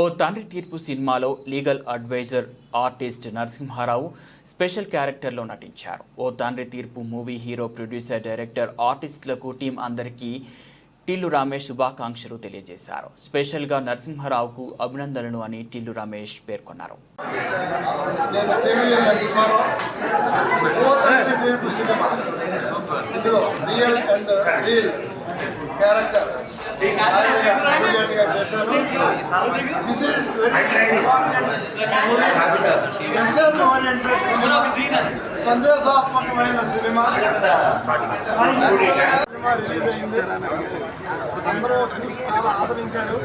ఓ తండ్రి తీర్పు సినిమాలో legal advisor artist Narasimha Rao special క్యారెక్టర్లో నటించారు. O Thandri Theerpu movie hero producer director ఆర్టిస్టులకు team అందరికీ టిల్లు రమేష్ శుభాకాంక్షలు తెలియజేశారు. స్పెషల్గా నరసింహారావుకు అభినందనలు అని టిల్లు రమేష్ పేర్కొన్నారు. క్యారెక్టర్ సందేశాత్మకమైన సినిమా. సినిమా రిలీజ్ అయింది అందరూ చూసి చాలా ఆదరించారు.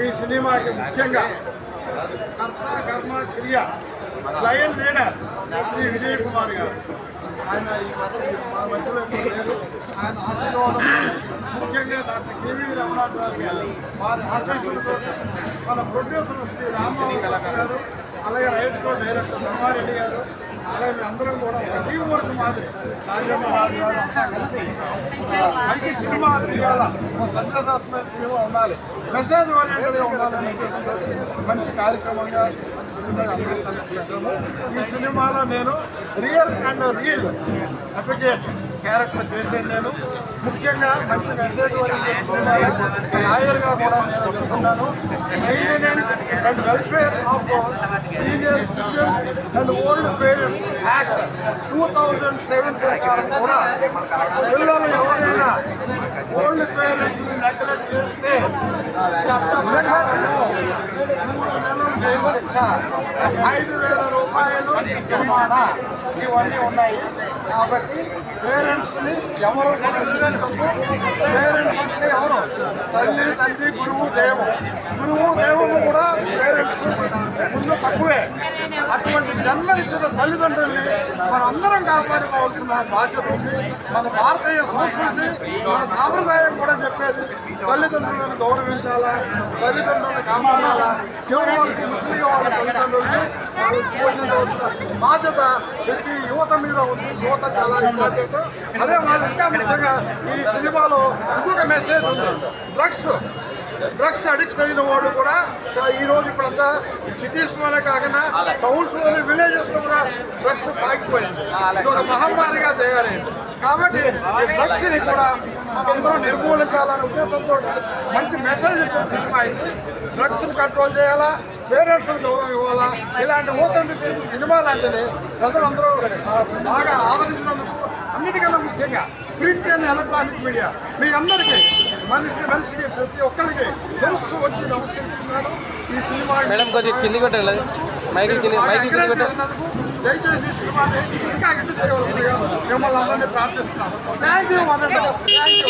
ఈ సినిమాకి ముఖ్యంగా కర్త కర్మ క్రియ లయన్ లీడర్ శ్రీ విజయ్ కుమార్ గారు. ఆయన ఈ మధ్య మధ్యలో లేరు ఆయన ఆశీర్వాదం ముఖ్యంగా డాక్టర్ కేవీ రమణాథ్ గారు వారి ఆశీస్సులతో మన ప్రొడ్యూసర్ శ్రీ రామారావు గారు అలాగే రైట్ కో డైరెక్టర్ ధర్మారెడ్డి గారు అలాగే అందరం కూడా ఒక టీం వర్క్ మాదిరి రాజేంద్రరాజు గారు అంతా కలిసి మంచి సినిమా తీయాల ఒక సందేశాత్మక సినిమా ఉండాలి. మెసేజ్ ఓరియంటెడ్గా ఉండాలని మంచి కార్యక్రమంగా ఈ సినిమాలో నేను రియల్ అండ్ రియల్ అప్లికేట్ క్యారెక్టర్ చేశాను నేను. ముఖ్యంగా మంచి మెసేజ్ ఓరియంటెడ్ లాయర్గా కూడా నేను చెప్తున్నాను maintenance and welfare of senior citizens and old parents act two thousand seven ప్రకారం కూడా పిల్లలు ఎవరైనా ఓల్డ్ పేరెంట్స్ నెగ్లెక్ట్ చేస్తే చట్ట ప్రకారంలో మూడు నెలలు జైలు ఐదు వేల రూపాయలు జరిమానా ఇవన్నీ ఉన్నాయి. కాబట్టి పేరెంట్స్ని ఎవరు పేరెంట్స్ అంటే ఎవరు తల్లి తండ్రి గురువు దేవు గురువు దేవుడు కూడా పేరెంట్స్ ముందు తక్కువే అటువంటి జన్మనిచ్చిన తల్లిదండ్రుల్ని మనందరం కాపాడుకోవాల్సిన బాధ్యత ఉంది మన భారతీయ సంస్కృతి మన సాంప్రదాయం కూడా చెప్పేది తల్లిదండ్రులను గౌరవించాలా తల్లిదండ్రులను కాపాడాలా వాళ్ళకి ముస్లిం వాళ్ళ తల్లిదండ్రుల్ని బాధ్యత ప్రతి యువత మీద ఉంది యువత చాలా ఇంపార్టెంట్ అదే వాళ్ళు ఇంకా ముఖ్యంగా ఈ సినిమాలో ఇంకొక మెసేజ్ ఉంది. డ్రగ్స్ డ్రగ్స్ అడిక్ట్ అయిన వాడు కూడా ఈ రోజు ఇప్పుడంతా సిటీస్లోనే కాకుండా టౌన్స్లోని విలేజెస్లో కూడా డ్రగ్స్ తాగిపోయింది ఇది ఒక మహమ్మారిగా తయారైంది. కాబట్టి ఈ డ్రగ్స్ని కూడా అందరూ నిర్మూలించాలనే ఉద్దేశంతో మంచి మెసేజ్ ఇచ్చిన సినిమా ఇది. డ్రగ్స్ కంట్రోల్ చేయాలా? పేరెంట్స్ గౌరవం ఇవ్వాలా? ఇలాంటి ఊతండి సినిమా లాంటిది ప్రజలందరూ బాగా ఆదరించినందుకు అన్నిటికన్నా ముఖ్యంగా ప్రింట్ అండ్ ఎలక్ట్రానిక్ మీడియా. మీ అందరికీ మనిషి మనిషికి ప్రతి ఒక్కరికి తెలుసు వచ్చి నమస్కరిస్తున్నాను. ఈ సినిమా మేడం కొంచెం కింది కొట్టాలి మైకి కింది మైకి కింది కొట్టాలి దయచేసి ఈ సినిమాని ఇంకా హిట్ చేయవలసిందిగా మిమ్మల్ని అందరినీ ప్రార్థిస్తున్నాను. Thank you thank you